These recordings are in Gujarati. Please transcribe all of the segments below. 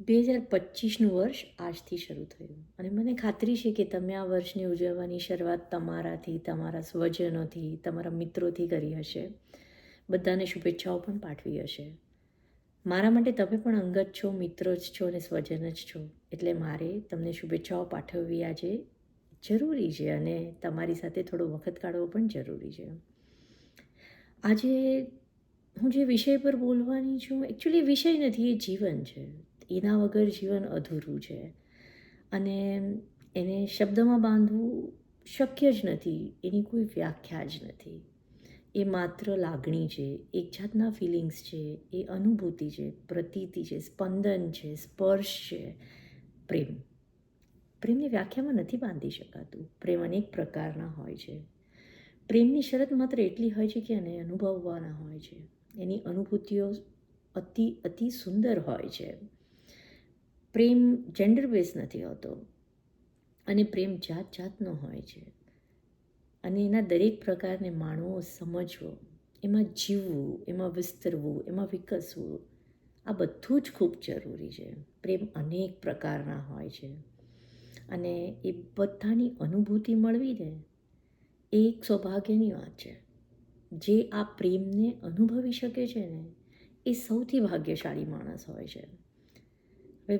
બે હજાર પચીસનું વર્ષ આજથી શરૂ થયું. અને મને ખાતરી છે કે તમે આ વર્ષને ઉજવવાની શરૂઆત તમારાથી, તમારા સ્વજનોથી, તમારા મિત્રોથી કરી હશે. બધાને શુભેચ્છાઓ પણ પાઠવી હશે. મારા માટે તમે પણ અંગત છો, મિત્રો જ છો અને સ્વજન જ છો. એટલે મારે તમને શુભેચ્છાઓ પાઠવવી આજે જરૂરી છે અને તમારી સાથે થોડો વખત કાઢવો પણ જરૂરી છે. આજે હું જે વિષય પર બોલવાની છું એકચ્યુઅલી વિષય નથી, એ જીવન છે. એના વગર જીવન અધૂરું છે. અને એને શબ્દમાં બાંધવું શક્ય જ નથી, એની કોઈ વ્યાખ્યા જ નથી. એ માત્ર લાગણી છે, એક જાતના ફિલિંગ્સ છે, એ અનુભૂતિ છે, પ્રતીતિ છે, સ્પંદન છે, સ્પર્શ છે, પ્રેમ. પ્રેમની વ્યાખ્યામાં નથી બાંધી શકાતું, પ્રેમ અનેક પ્રકારના હોય છે. પ્રેમની શરત માત્ર એટલી હોય છે કે એને અનુભવવાના હોય છે. એની અનુભૂતિઓ અતિ અતિ સુંદર હોય છે. પ્રેમ જેન્ડર બેઝ નથી હોતો. અને પ્રેમ જાત જાતનો હોય છે. અને એના દરેક પ્રકારને માણવો, સમજવો, એમાં જીવવું, એમાં વિસ્તરવું, એમાં વિકસવું, આ બધું જ ખૂબ જરૂરી છે. પ્રેમ અનેક પ્રકારના હોય છે. અને એ બધાની અનુભૂતિ મળવી ને એ એક સૌભાગ્યની વાત છે. જે આ પ્રેમને અનુભવી શકે છે ને એ સૌથી ભાગ્યશાળી માણસ હોય છે. હવે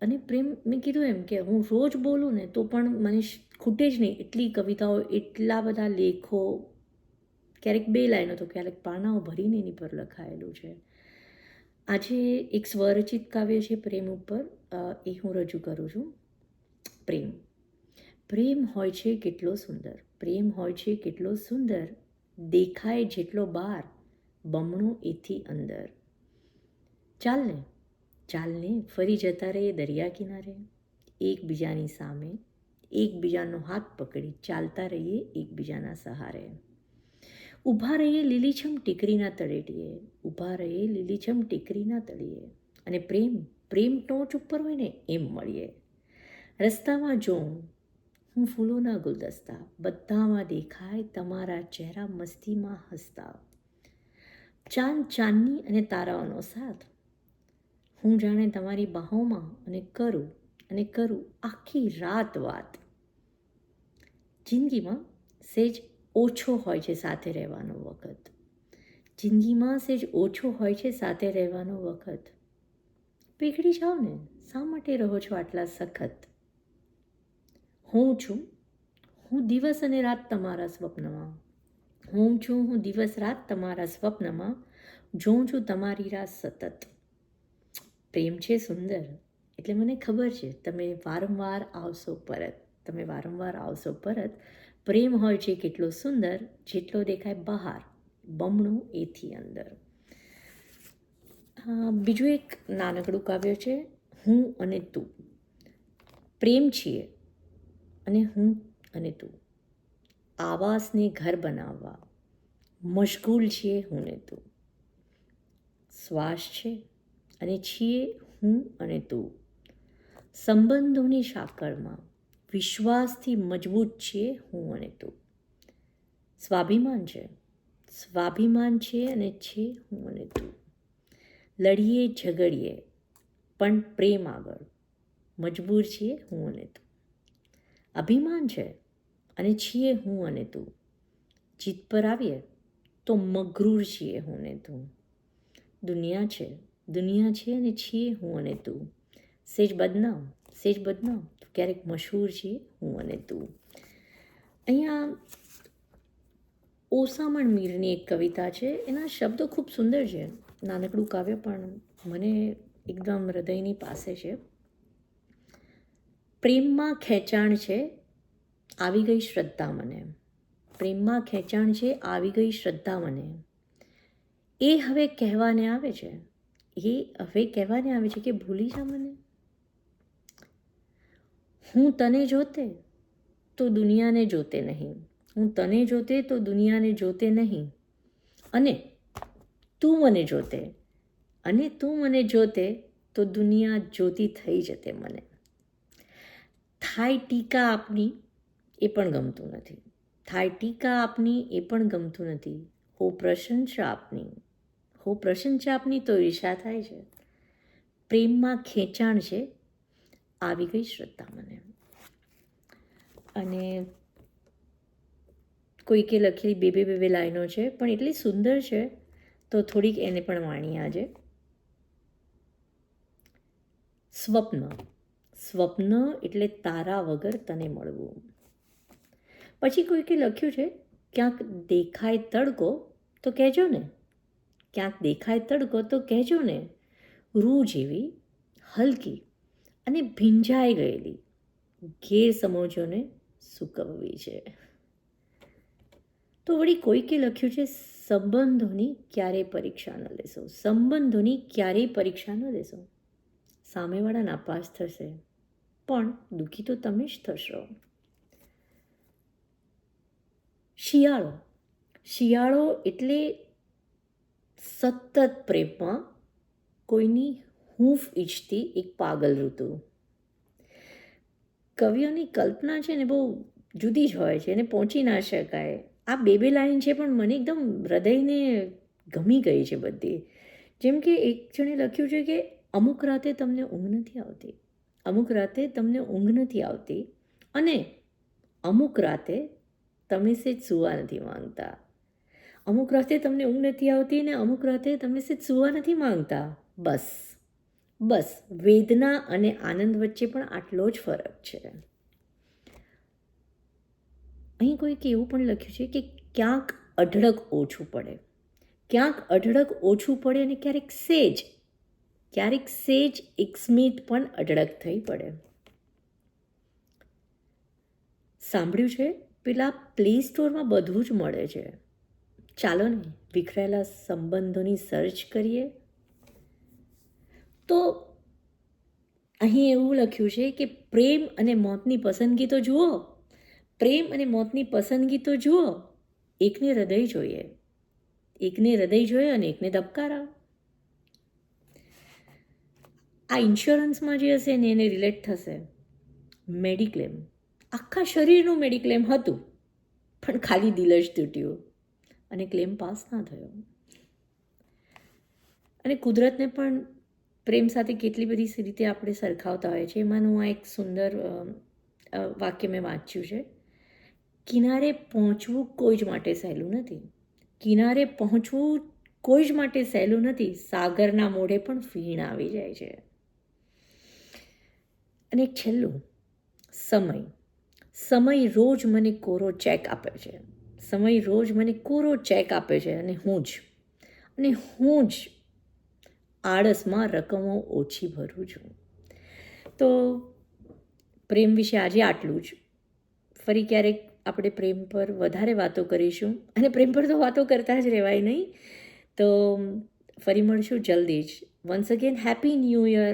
અને પ્રેમ, મેં કીધું એમ કે હું રોજ બોલું ને તો પણ મને ખૂટે જ નહીં. એટલી કવિતાઓ, એટલા બધા લેખો, ક્યારેક બે લાઈનો તો, ક્યારેક પાનાઓ ભરીને એની પર લખાયેલું છે. આજે એક સ્વરચિત કાવ્ય છે પ્રેમ ઉપર. એ હું રજૂ કરું છું. પ્રેમ. પ્રેમ હોય છે કેટલો સુંદર. પ્રેમ હોય છે કેટલો સુંદર. દેખાય જેટલો બાર. બમણો એથી અંદર. ચાલને ચાલને ફરી જતા રહીએ દરિયા કિનારે. એકબીજાની સામે, એકબીજાનો હાથ પકડી ચાલતા રહીએ એકબીજાના સહારે. ઊભા રહીએ લીલીછમ ટીકરીના તળેટીએ, ઊભા રહીએ લીલીછમ ટીકરીના તળીએ અને પ્રેમ પ્રેમ ટોચ ઉપર હોય ને એમ મળીએ. રસ્તામાં જોઉં, હું ફૂલોના ગુલદસ્તા, બધામાં દેખાય તમારા ચહેરા મસ્તીમાં હસતા. ચાંદ ચાંદની અને તારાઓનો સાથ હું જાણે તમારી બાહોમાં અને કરું અને કરું આખી રાત વાત. જિંદગીમાં સેજ ઓછો હોય છે સાથે રહેવાનો વખત. જિંદગીમાં સેજ ઓછો હોય છે સાથે રહેવાનો વખત. પીગળી જાઓ ને, શા માટે રહો છો આટલા સખત? હું છું, હું દિવસ અને રાત તમારા સ્વપ્નમાં. હું છું, હું દિવસ રાત તમારા સ્વપ્નમાં. જોઉં છું તમારી રાત સતત. પ્રેમ છે સુંદર. એટલે મને ખબર છે, તમે વારંવાર આવશો પરત. તમે વારંવાર આવશો પરત. પ્રેમ હોય છે કેટલો સુંદર, જેટલો દેખાય બહાર. બમણું એથી અંદર. બીજું એક નાનકડું કાવ્ય છે, હું અને તું. પ્રેમ છીએ અને હું અને તું. આવાસને ઘર બનાવવા. મશગુલ છીએ હું ને તું. શ્વાસ છે અને છીએ હું અને તું. સંબંધોની સાંકળમાં વિશ્વાસથી મજબૂત છીએ હું અને તું. સ્વાભિમાન છે. સ્વાભિમાન છે અને છે હું અને તું. લડીએ, ઝઘડીએ, પણ પ્રેમ આગળ. મજબૂર છીએ હું અને તું. અભિમાન છે અને છીએ હું અને તું. જીત પર આવીએ તો મગરૂર છીએ હું ને તું. દુનિયા છે દુનિયા છે અને છીએ હું અને તું. સેજ બદનામ સેજ બદનામ. તો ક્યારેક મશહૂર છીએ હું અને તું. અહીંયા ઓસામણ મીરની એક કવિતા છે. એના શબ્દો ખૂબ સુંદર છે. નાનકડું કાવ્ય પણ મને એકદમ હૃદયની પાસે છે. પ્રેમમાં ખેંચાણ છે, આવી ગઈ શ્રદ્ધા મને. પ્રેમમાં ખેંચાણ છે, આવી ગઈ શ્રદ્ધા મને. એ હવે કહેવાને આવે છે. એ હવે કહેવાને આવે છે કે ભૂલી જા મને. હું તને જોતે તો દુનિયાને જોતે નહીં. હું તને જોતે તો દુનિયાને જોતે નહીં. અને તું મને જોતે. અને તું મને જોતે તો દુનિયા જોતી થઈ જતે મને. થાય ટીકા આપની એ પણ ગમતું નથી. થાય ટીકા આપની એ પણ ગમતું નથી. હો પ્રશંસા આપની. હો પ્રશંસા તો ઈર્ષા થાય છે. પ્રેમમાં ખેંચાણ છે આવી ગઈ શ્રદ્ધા મને. અને કોઈકે લખેલી બે બે બે બે લાઈનો છે, પણ એટલી સુંદર છે, તો થોડીક એને પણ વાણી આજે. સ્વપ્ન. સ્વપ્ન એટલે તારા વગર તને મળવું. પછી કોઈકે લખ્યું છે, ક્યાંક દેખાય તડકો, તો કહેજો ને. ક્યાંક દેખાય તડકો તો કહેજો ને. રૂ જેવી, હલકી અને ભીંજાઈ ગયેલી. ઘેર સમોજોને સૂકવવી છે. તો વળી કોઈકે લખ્યું છે, સંબંધોની ક્યારેય પરીક્ષા ન લેશો. સંબંધોની ક્યારેય પરીક્ષા ન લેશો. સામેવાળા નાપાસ થશે. પણ દુઃખી તો તમે જ થશો. શિયાળો. શિયાળો એટલે સતત પ્રેમમાં કોઈની હૂંફ ઈચ્છતી એક પાગલ ઋતુ. કવિઓની કલ્પના છે ને બહુ જુદી જ હોય છે, એને પહોંચી ના શકાય. આ બે બે લાઈન છે પણ મને એકદમ હૃદયને ગમી ગઈ છે બધી. જેમ કે એક જણે લખ્યું છે કે, અમુક રાતે તમને ઊંઘ નથી આવતી. અમુક રાતે તમને ઊંઘ નથી આવતી. અને અમુક રાતે તમે સેજ સૂવા નથી માંગતા. અમુક રાતે તમને ઊંઘ નથી આવતી ને અમુક રાતે તમને સીધ સૂવા નથી માંગતા. બસ. બસ. વેદના અને આનંદ વચ્ચે પણ આટલો જ ફરક છે. અહીં કોઈકે એવું પણ લખ્યું છે કે ક્યાંક અઢળક ઓછું પડે. ક્યાંક અઢળક ઓછું પડે અને ક્યારેક સેજ ક્યારેક સેજ એક સ્મિત પણ અઢળક થઈ પડે. સાંભળ્યું છે? પેલા પ્લે સ્ટોરમાં બધું જ મળે છે. ચાલો ને વિખરાયેલા સંબંધોની સર્ચ કરીએ. તો અહીં એવું લખ્યું છે કે પ્રેમ અને મોતની પસંદગી તો જુઓ. પ્રેમ અને મોતની પસંદગી તો જુઓ. એકને હૃદય જોઈએ. એકને હૃદય જોઈએ અને એકને ધબકારા. આ ઇન્સ્યોરન્સમાં જે હશે ને એને રિલેટ થશે. મેડિક્લેમ. આખા શરીરનું મેડિક્લેમ હતું. પણ ખાલી દિલ જ તૂટ્યું. અને ક્લેમ પાસ ના થયો. અને કુદરતને પણ પ્રેમ સાથે કેટલી બધી રીતે આપણે સરખાવતા હોય છે, એમાંનું આ એક સુંદર વાક્ય મેં વાંચ્યું છે. કિનારે પહોંચવું કોઈ જ માટે સહેલું નથી. કિનારે પહોંચવું કોઈ જ માટે સહેલું નથી. સાગરના મોઢે પણ ફીણ આવી જાય છે. અને છેલ્લું. સમય. સમય રોજ મને કોરો ચેક આપે છે. સમય રોજ મને કોરો ચેક આપે છે અને હું જ. અને હું જ આળસમાં રકમો ઓછી ભરું છું. તો પ્રેમ વિશે આજે આટલું જ. ફરી ક્યારેક આપણે પ્રેમ પર વધારે વાતો કરીશું. અને પ્રેમ પર તો વાતો કરતા જ રહેવાય નહીં. તો ફરી મળશું જલ્દી જ. Once again happy new year